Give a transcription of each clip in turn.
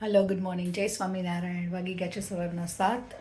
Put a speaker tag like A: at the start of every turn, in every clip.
A: Hello good morning જય સ્વામિનારાયણ વાગી ગયા છે સવારના સાત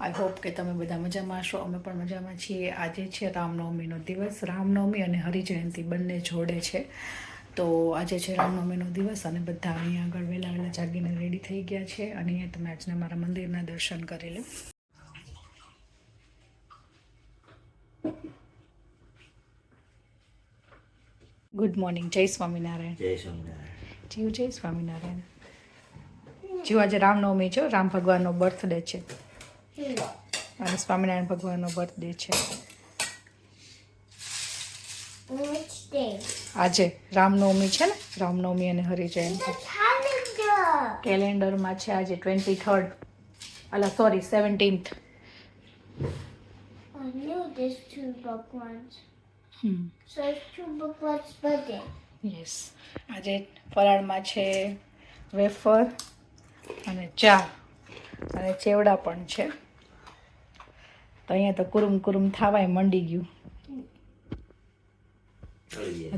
A: આઈ હોપ કે તમે બધા મજામાં છો અમે પણ મજામાં છીએ. આજે છે રામનવમીનો દિવસ. રામનવમી અને હરિજયંતિ બંને જોડે છે. તો આજે છે રામનવમીનો દિવસ અને બધા અહીંયા આગળ વહેલા વહેલા જાગીને રેડી થઈ ગયા છે. અને અહીંયા તમે આજના મારા મંદિરના દર્શન કરી લો. ગુડ મોર્નિંગ જય સ્વામિનારાયણ
B: જય સ્વામિનારાયણ
A: જીવ જય સ્વામિનારાયણ જીવ આજે રામનવમી છે રામ ભગવાનનો બર્થડે છે. અને સ્વામિનારાયણ ભગવાનનો બર્થડે છે. આજે રામનવમી છે ને રામનવમી અને હરિજયંતિ. કેલેન્ડરમાં છે આજે ટ્વેન્ટી થર્ડ અલા સોરી સેવન્ટીન્થ. યસ આજે ફરાળમાં છે વેફર અને ચા. અને ચેવડા પણ છે. તો અહીંયા તો કુરુમ કુરુમ થવાય મંડી ગયું.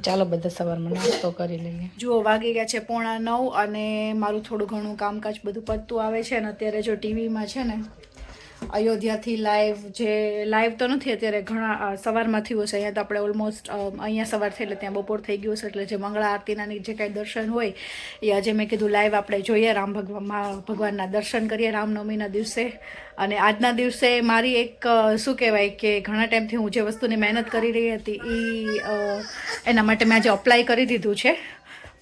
A: ચાલો બધા સવારમાં નાસ્તો કરી લઈએ. જુઓ વાગી ગયા છે પોણા નવ અને મારું થોડું ઘણું કામકાજ બધું પતતું આવે છે અને અત્યારે જો ટીવીમાં છે ને અયોધ્યાથી લાઈવ જે લાઈવ તો નથી અત્યારે ઘણા સવારમાં થયું હશે. અહીંયા તો આપણે ઓલમોસ્ટ અહીંયા સવાર થઈ એટલે ત્યાં બપોર થઈ ગયું છે એટલે જે મંગળા આરતીના જે કાંઈ દર્શન હોય, એ આજે મેં કીધું લાઈવ આપણે જોઈએ. રામ ભગવાન ભગવાનના દર્શન કરીએ રામનવમીના દિવસે. અને આજના દિવસે મારી એક શું કહેવાય કે ઘણા ટાઈમથી હું જે વસ્તુની મહેનત કરી રહી હતી એ એના માટે મેં આજે અપ્લાય કરી દીધું છે.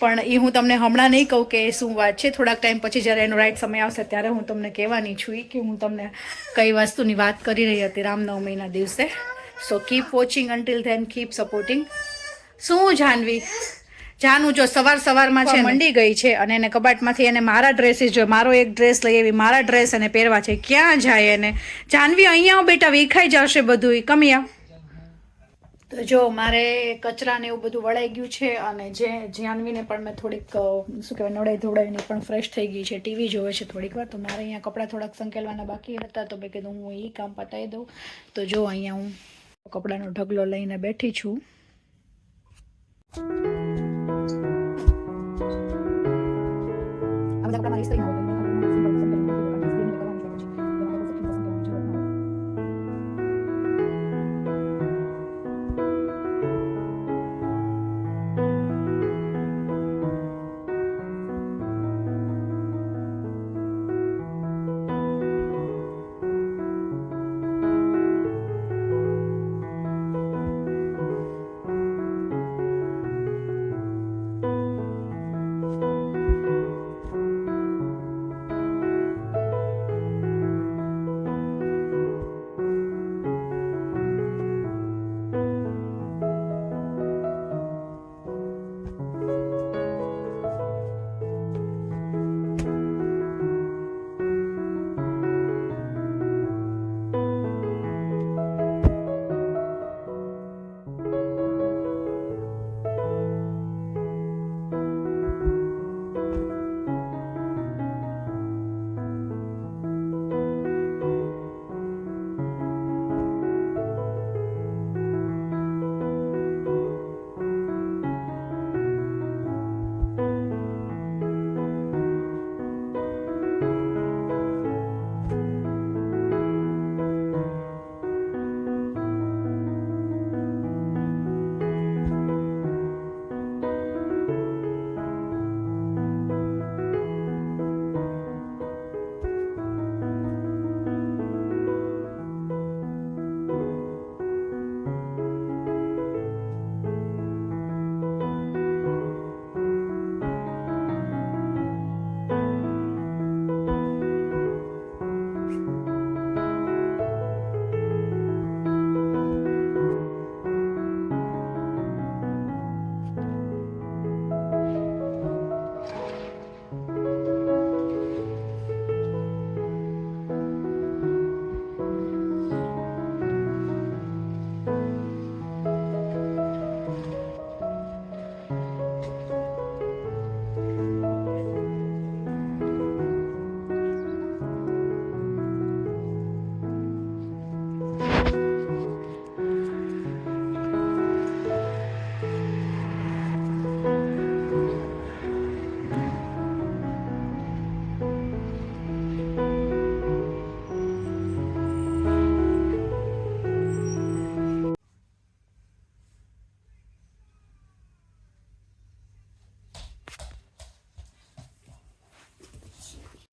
A: પણ એ હું તમને હમણાં નહીં કહું કે એ શું વાત છે. થોડાક ટાઈમ પછી જ્યારે એનો રાઈટ સમય આવશે ત્યારે હું તમને કહેવાની છું કે હું તમને કઈ વસ્તુની વાત કરી રહી હતી રામનવમીના દિવસે. So keep watching until then keep supporting શું જાનવી? જાનું જો સવાર સવારમાં છે મંડી ગઈ છે અને એને કબાટમાંથી એને મારા ડ્રેસીસ જો, મારો એક ડ્રેસ લઈ એવી મારા ડ્રેસ એને પહેરવા છે. ક્યાં જાય એને? જાનવી, અહીંયા બેટા, વિખાઈ જશે બધું કમિયા. તો જો મારે કચરાને એવું બધું વળાઈ ગયું છે અને જે જાનવીને પણ મેં થોડીક શું કહેવાય નડાઈ ધોડાઈને પણ ફ્રેશ થઈ ગઈ છે. ટીવી જોવે છે થોડીક વાર. તો મારે અહીંયા કપડાં થોડાક સંકેલવાના બાકી હતા. તો મેં કીધું હું એ કામ પતાવી દઉં. તો જો અહીંયા હું કપડાનો ઢગલો લઈને બેઠી છું. બધા કપડાં મારી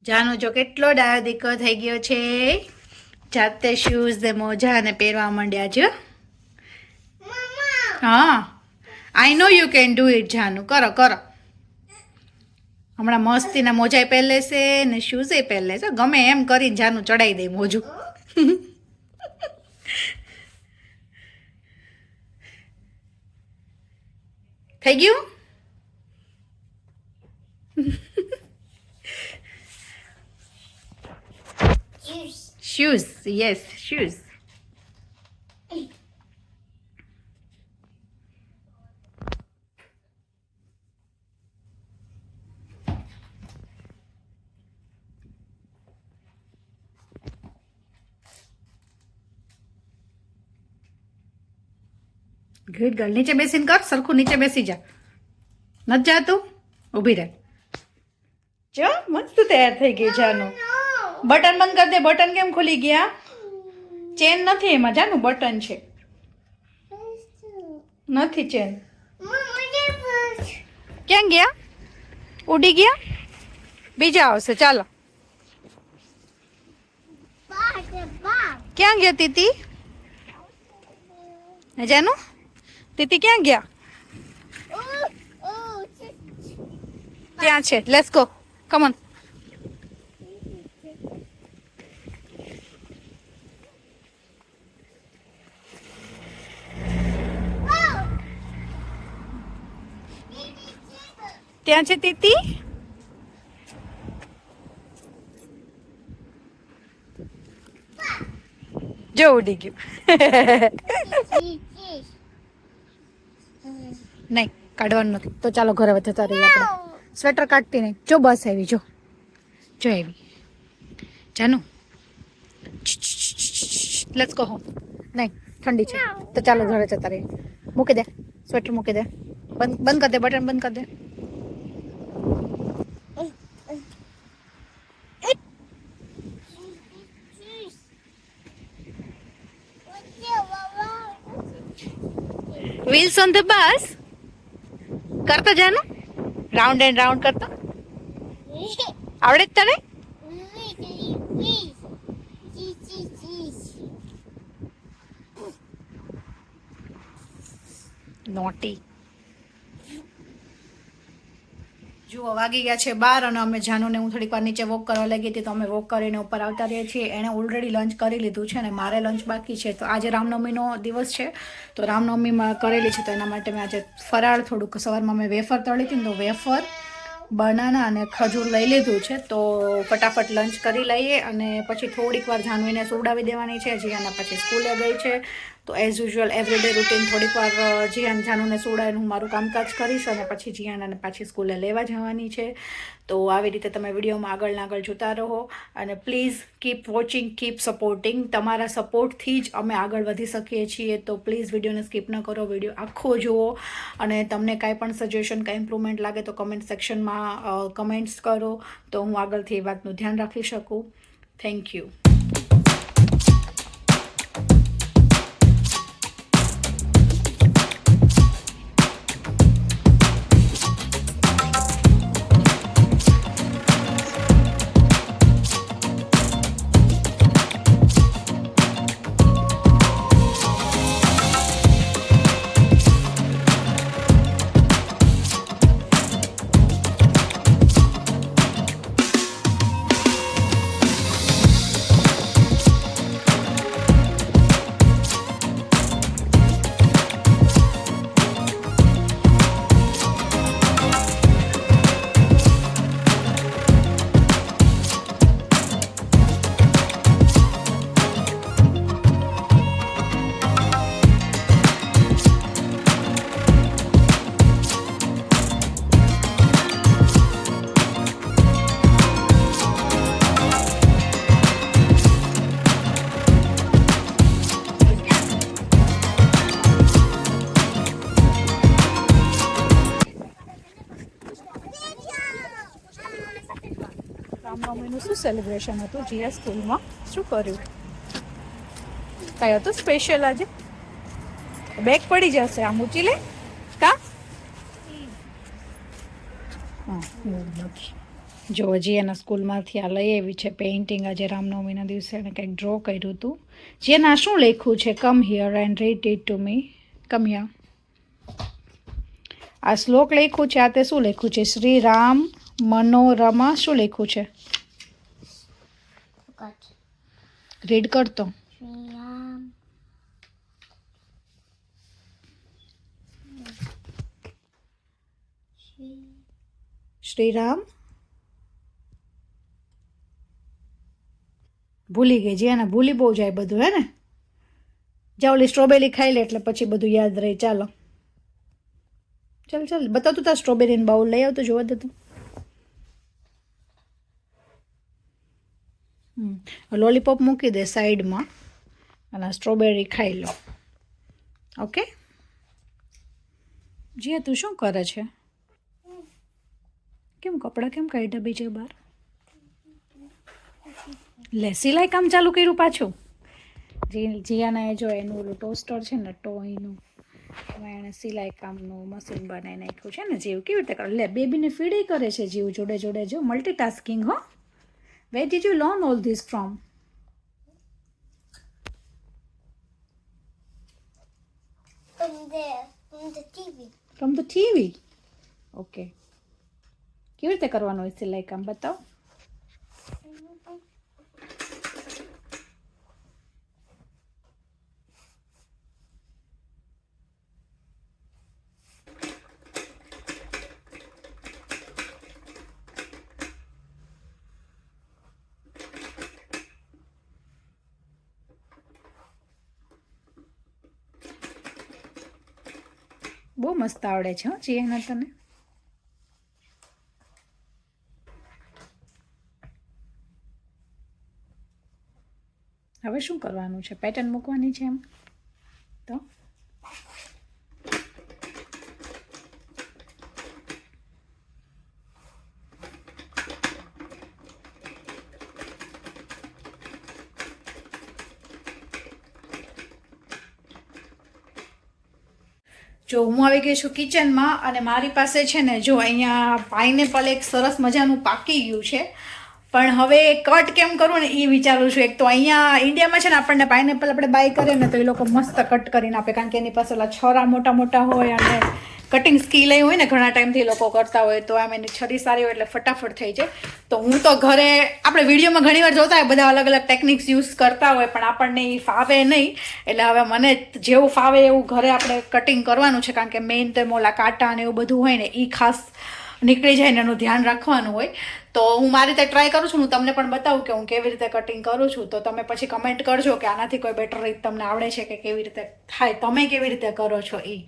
A: જાનો જો કેટલો ડાયો દીકરો થઈ ગયો છે? જાતે શૂઝ ને મોજા અને પહેરવા માંડ્યા છે હા. I know you can do it Janu. કરો કરો. હમણાં મસ્તીના મોજા પહેર લેશે ને શૂઝ એ પહેર લેશે. ગમે એમ કરીને જાનું ચડાવી દે મોજું. થઈ ગયું? Shoes yes shoes good girl નીચે બેસીને કર, સરખું નીચે બેસી જા. નથી જાતું? ઊભી રહે. જો, મસ્ત તૈયાર થઈ ગઈ, જાનું. બટન બંધ કરી દે. બટન કેમ ખુલી ગયા? ચેન નથી એમાં. જાનું બટન છે. નથી ચેન.
C: Mama, neighbors.
A: ક્યાં ગયા? ઉડી ગયા? બીજા આવશે. ચાલો.
C: Bye, the Bob.
A: ક્યાં ગયા તીતી? જાનું? તીતી ક્યાં ગયા?
C: Oh, oh, just
A: ત્યાં છે. લેટ્સ ગો કમન ત્યાં છે તીતી? જો ઉડી ગયું. નહીં, કાઢવાનું નથી. તો ચાલો ઘરે જતા રહીએ આપણે. સ્વેટર કાઢતી નહીં. જો બસ આવી, જો. જો આવી. જાનું. લેટ્સ ગો હોમ નહીં, ઠંડી છે. તો ચાલો ઘરે જતા રહીએ. મૂકી દે. સ્વેટર મૂકી દે. બંધ બંધ કરી દે, બટન બંધ કરી દે. વ્હીલ્સ ઓન ધ બસ કરતો જાનુ? રાઉન્ડ એન્ડ રાઉન્ડ કરતો? આવડે જ તને? નોટી જુઓ, વાગી ગયા છે બાર અને અમે જાનુને હું થોડીક વાર નીચે વોક કરવા લાગી હતી તો અમે વોક કરીને ઉપર આવતા રહીએ છીએ. એણે ઓલરેડી લંચ કરી લીધું છે અને મારે લંચ બાકી છે. તો આજે રામનવમીનો દિવસ છે. તો રામનવમીમાં કરેલી છે તો એના માટે મેં આજે ફરાળ થોડુંક સવારમાં મેં વેફર તળી હતી તો વેફર, બનાના અને ખજૂર લઈ લીધું છે. તો ફટાફટ લંચ કરી લઈએ અને પછી થોડીક વાર જાનવીને સુવડાવી દેવાની છે. જીયાના પછી સ્કૂલે ગઈ છે. તો એઝ યુઝ્યુઅલ એવરીડે રૂટીન થોડીક વાર જીયાન જાનુને સુવડાવીને હું મારું કામકાજ કરીશ અને પછી જીયાનાને પાછી સ્કૂલે લેવા જવાની છે. તો આવી રીતે તમે વિડીયોમાં આગળ આગળ જોતા રહો અને please keep watching keep supporting તમારા સપોર્ટથી જ અમે આગળ વધી શકીએ છીએ. તો પ્લીઝ વિડીયોને સ્કીપ ન કરો, વીડિયો આખો જુઓ. અને તમને કાંઈ પણ સજેશન કાંઈ ઇમ્પ્રુવમેન્ટ લાગે તો કમેન્ટ સેક્શનમાં કમેન્ટ્સ કરો. તો હું આગળથી એ વાતનું ધ્યાન રાખી શકું. થેન્ક યુ શું સેલિબ્રેશન હતું જીયા સ્કૂલમાં શું કર્યું? કાંઈ હતું સ્પેશિયલ આજે? બેગ પડી જશે આ મૂકી લે. કા? જો હજી એના સ્કૂલમાંથી આ લઈ આવી છે પેઇન્ટિંગ આજે રામનવમીના દિવસે એણે કંઈક ડ્રો કર્યું હતું. જેના શું લખ્યું છે? Come here and read it to me come here આ શ્લોક લખ્યું છે, આ તે શું લખ્યું છે? શ્રી રામ મનોરમા શું લખ્યું છે? રીડ કરતો.
C: Sri Ram. Sri
A: Shri Ram ભૂલી ગઈ જે એને ભૂલી બહુ જાય બધું હે ને? જા ઓલી સ્ટ્રોબેરી ખાઈ લે એટલે પછી બધું યાદ રહે. ચાલો. ચાલ ચાલ બતાવતું તા તાર સ્ટ્રોબેરીનો બાઉલ લઈ આવતો જોવા દે તું. લોલીપોપ મૂકી દે સાઈડમાં અને સ્ટ્રોબેરી ખાઈ લો. ઓકે? જીયા, તું શું કરે છે? કેમ કપડાં કેમ કાઢ્યા બીજે બાર લે, સિલાઈ કામ ચાલુ કર્યું પાછું? જી, જીયાને જો એનું ઓલું ટોસ્ટર છે ને, ટોયનું, એમાં એણે સિલાઈ કામનું મશીન બનાવી નાખ્યું છે ને, જીવ. કેવી રીતે કરે? લે, બેબીને ફીડે કરે છે જીવ જોડે જોડે જો મલ્ટીટાસ્કિંગ હો. Where did you learn all this from
C: From there, from the TV.
A: From the TV okay કેવી રીતે કરવાનું હોય સિલાઈ કામ બતાવો બહુ મસ્ત આવડે છે હો ચિયાના તને. હવે શું કરવાનું છે? પેટર્ન મૂકવાની છે એમ તો જો હું આવી ગઈ છું કિચનમાં અને મારી પાસે છે ને, જો અહીંયા પાઇનેપલ એક સરસ મજાનું પાકી ગયું છે. પણ હવે કટ કેમ કરું ને એ વિચારું છું. એક તો અહીંયા ઇન્ડિયામાં છે ને, આપણને પાઇનેપલ આપણે બાય કરીએ ને તો એ લોકો મસ્ત કટ કરીને આપે. કારણ કે એની પાસે ઓલા છોરા મોટા મોટા હોય અને કટિંગ સ્કીલ એ હોય ને ઘણા ટાઈમથી લોકો કરતા હોય તો આમ એની છરી સારી હોય એટલે ફટાફટ થઈ જાય. તો હું તો ઘરે, આપણે વિડીયોમાં ઘણીવાર જોતા હોય બધા અલગ અલગ ટેકનિક્સ યુઝ કરતા હોય, પણ આપણને એ ફાવે નહીં. એટલે હવે મને જેવું ફાવે એવું ઘરે આપણે કટિંગ કરવાનું છે, કારણ કે મેઇન તો મોલા કાંટા ને એવું બધું હોય ને એ ખાસ નીકળી જાય ને એનું ધ્યાન રાખવાનું હોય. તો હું મારી રીતે ટ્રાય કરું છું, હું તમને પણ બતાવું કે હું કેવી રીતે કટિંગ કરું છું. તો તમે પછી કમેન્ટ કરજો કે આનાથી કોઈ બેટર રીત તમને આવડે છે કે કેવી રીતે થાય, તમે કેવી રીતે કરો છો એ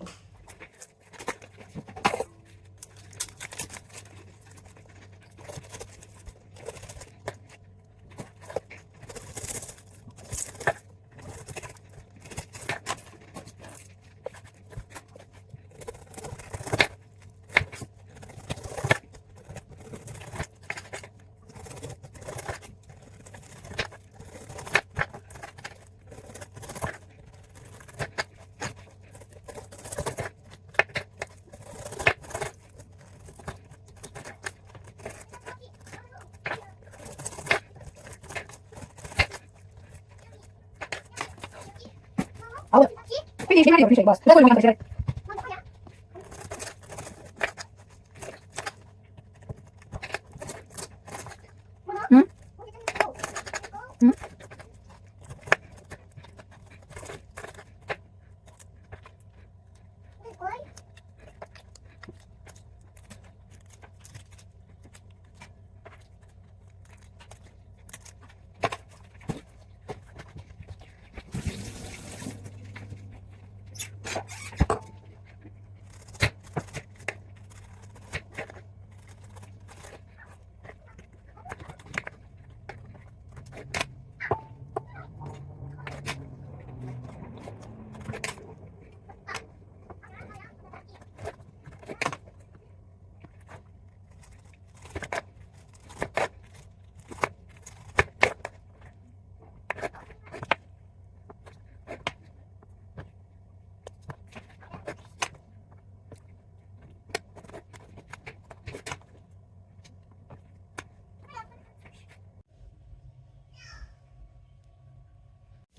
A: 你谁家的鸟是谁的你在做什么鸟事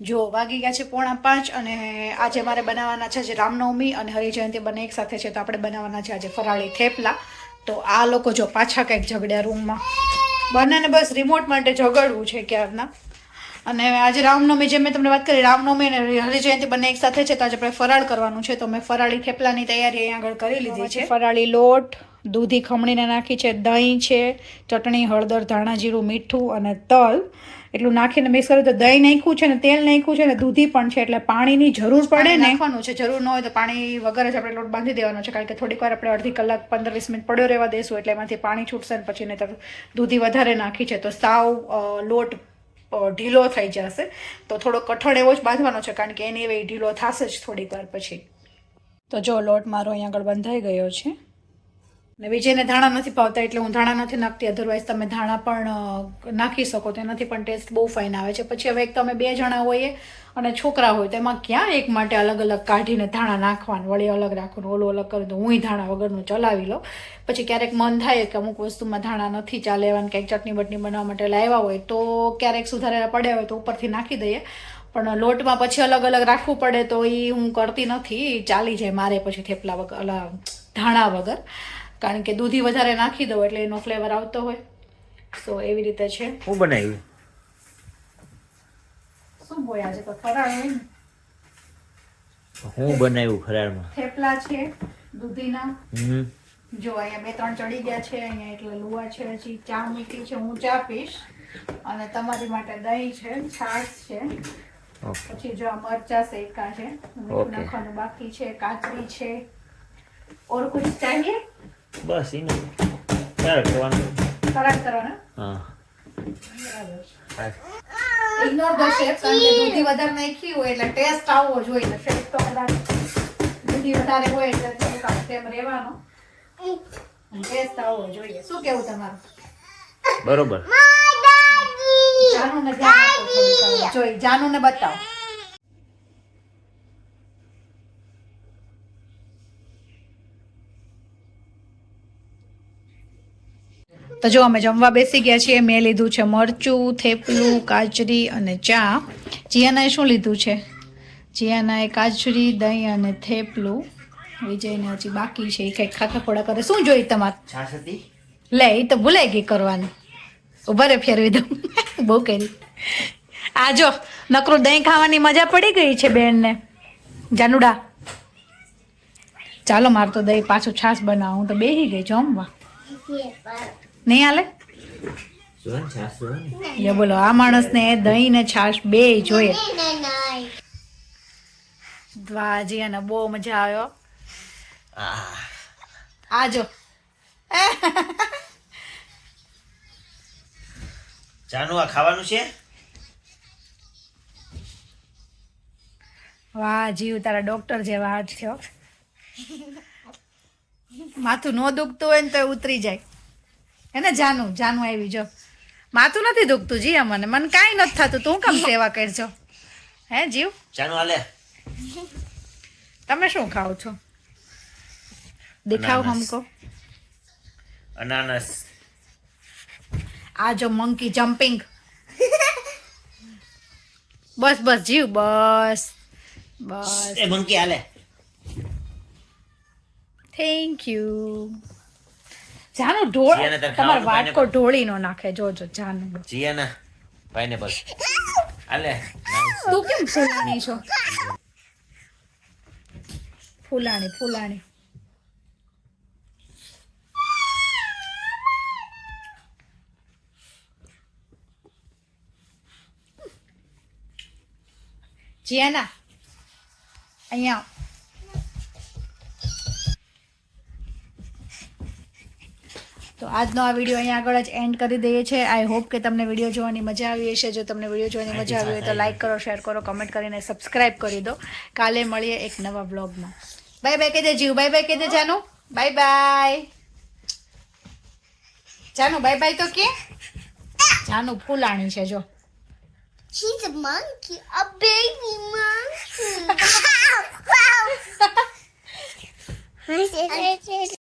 A: જો વાગી ગયા છે પોણા પાંચ અને આજે મારે બનાવવાના છે જે રામનવમી અને હરિજયંતિ બંને એક સાથે છે તો આપણે બનાવવાના છે આજે ફરાળી થેપલા. તો આ લોકો જો પાછા કંઈક ઝઘડ્યા રૂમમાં બંનેને બસ રિમોટ માટે ઝઘડવું છે ક્યારના. અને આજે રામનવમી જેમ મેં તમને વાત કરી રામનવમી અને હરિજયંતિ બંને એક સાથે છે તો આજે આપણે ફરાળ કરવાનું છે તો મેં ફરાળી થેપલાની તૈયારી અહીંયા આગળ કરી લીધી છે. ફરાળી લોટ દૂધી ખમણીને નાખી છે દહીં છે ચટણી હળદર ધાણા જીરું મીઠું અને તલ. એટલું નાખીને મિક્સ કર્યું તો દહીં નાખ્યું છે ને તેલ નાખ્યું છે ને દૂધી પણ છે એટલે પાણીની જરૂર પડે ને. નાખવાનું છે જરૂર ન હોય તો પાણી વગર જ આપણે લોટ બાંધી દેવાનો છે કારણ કે થોડીક વાર આપણે અડધી કલાક પંદર વીસ મિનિટ પડ્યો રહેવા દેશું એટલે એમાંથી પાણી છૂટશે ને પછી નહીંતર દૂધી વધારે નાખી છે. તો સાવ લોટ ઢીલો થઈ જશે. તો થોડો કઠણ એવો જ બાંધવાનો છે, કારણ કે એની એવી ઢીલો થશે જ થોડીક વાર પછી. તો જો, લોટ મારો અહીંયા આગળ બંધાઈ ગયો છે. ને વિજયને ધાણા નથી ભાવતા એટલે હું ધાણા નથી નાખતી. અધરવાઇઝ તમે ધાણા પણ નાખી શકો. તેનાથી પણ ટેસ્ટ બહુ ફાઇન આવે છે. પછી હવે એક તમે બે જણા હોઈએ અને છોકરા હોય તો એમાં ક્યાં એક માટે અલગ અલગ કાઢીને ધાણા નાખવાનું? વળી અલગ રાખવાનું ઓલું અલગ કરી દઉં. હું ધાણા વગરનું ચલાવી લો પછી ક્યારેક મન થાય કે અમુક વસ્તુમાં ધાણા નથી ચાલે એવાનું ક્યાંક ચટણી બટની બનાવવા માટે લાવ્યા હોય તો ક્યારેક સુધારેલા પડ્યા હોય તો ઉપરથી નાખી દઈએ. પણ લોટમાં પછી અલગ અલગ રાખવું પડે તો એ હું કરતી નથી. ચાલી જાય મારે પછી થેપલા વગર અલગ ધાણા વગર. કારણ કે દૂધી વધારે નાખી દો એટલે એનો ફ્લેવર આવતો હોય. સો એવી રીતે છે.
B: હું બનાવ્યું?
A: શું હોય આજે તો ફરાળ
B: હું બનાવ્યું ફરાળમાં?
A: થેપલા છે દૂધીના. જો અહીંયા બે ત્રણ ચડી ગયા છે અહીંયા એટલે લુવા છે હજી ચા મૂકી છે હું ચા પીશ. અને તમારી માટે દહીં છે છાશ છે. પછી જો આ મરચા શેકા છે મીઠું નાખવાનું બાકી છે કાચરી છે. ઓર કુછ ચાહીએ?
B: બસ એને ચાલ કરવાનું?
A: કરાટ કરવાના
B: હા.
A: ઇગ્નોર ધ શેપ કારણ કે દૂધી વધારે નાખી હોય એટલે ટેસ્ટ આવવો જોઈએ શેપ તો કદાચ દૂધી વધારે હોય એટલે થોડુંક આમ તેમ રહેવાનો. ટેસ્ટ આવવો જોઈએ. શું કેવું તમારું?
B: બરોબર.
A: જાનુને ધ્યાન આપો થોડુંક. ને જોઈ જાનુને બતાવો. તો જો અમે જમવા બેસી ગયા છીએ મેં લીધું છે મરચું થેપલું કાચરી અને ચા. જીયાનાએ શું લીધું છે? જીયાનાએ કાચરી દહીં અને થેપલું. વિજયને હજી બાકી છે એ કંઈક ખાખા ખોડા કરે. શું જોઈ તમારે? લે એ તો ભૂલાઈ ગઈ કરવાની. ઊભા રે ફેરવી દઉં. બહુ કરી. આ જો નકરું દહીં ખાવાની મજા પડી ગઈ છે બેનને. જાનુડા. ચાલો મારે તો દહીં પાછું છાશ બનાવું. હું તો બેસી ગઈ જમવા. નહીં હાલે?
B: જોન જોન
A: લે બોલો આ માણસને દહીં ને છાશ બે જોઈએ. દ્વાજી અને બહુ મજા આવ્યો. આ જો.
B: ચાનું આ ખાવાનું છે?
A: વાહ જીવ તારા ડોક્ટર જેવા હાથ થયો માથું ન દુખતું હોય ને તો ઉતરી જાય. હે ને જાનું જાનું આવી જો. માથું નથી દુખતું જી મને. મને કાંઈ નથી થતું. તું કેમ સેવા કરજો? હે જીવ?
B: જાનું હાલે.
A: તમે શું ખાઓ છો? દેખાવ. હમકો.
B: અનાનસ.
A: આ જો મંકી જમ્પિંગ. બસ બસ જીવ બસ બસ.
B: એ મંકી હાલે.
A: થેન્ક યુ જાનું ઢોળ તમારો વાટકો ઢોળી નો નાખે. જોજો જાનો.
B: જીયાના પાઇનેપલ હાલે.
A: તું કેમ ફૂલાણી છો? ફૂલાણી ફૂલાણી. જીયાના અહીંયા આજનો આ વીડિયો અહીંયા આગળ જ એન્ડ કરી દઈએ છીએ. આઈ હોપ કે તમને વીડિયો જોવાની મજા આવી હશે. જો તમને વીડિયો જોવાની મજા આવી હોય તો લાઈક કરો શેર કરો કમેન્ટ કરીને સબસ્ક્રાઇબ કરી દો. કાલે મળીએ એક નવા બ્લોગમાં બાય બાય કહી દે જીવ બાય બાય કહી દે જાનુ. બાય બાય જાનું બાય બાય તો કે? જાનું ફૂલાણી છે જો.
C: She's a monkey, a baby monkey. wow!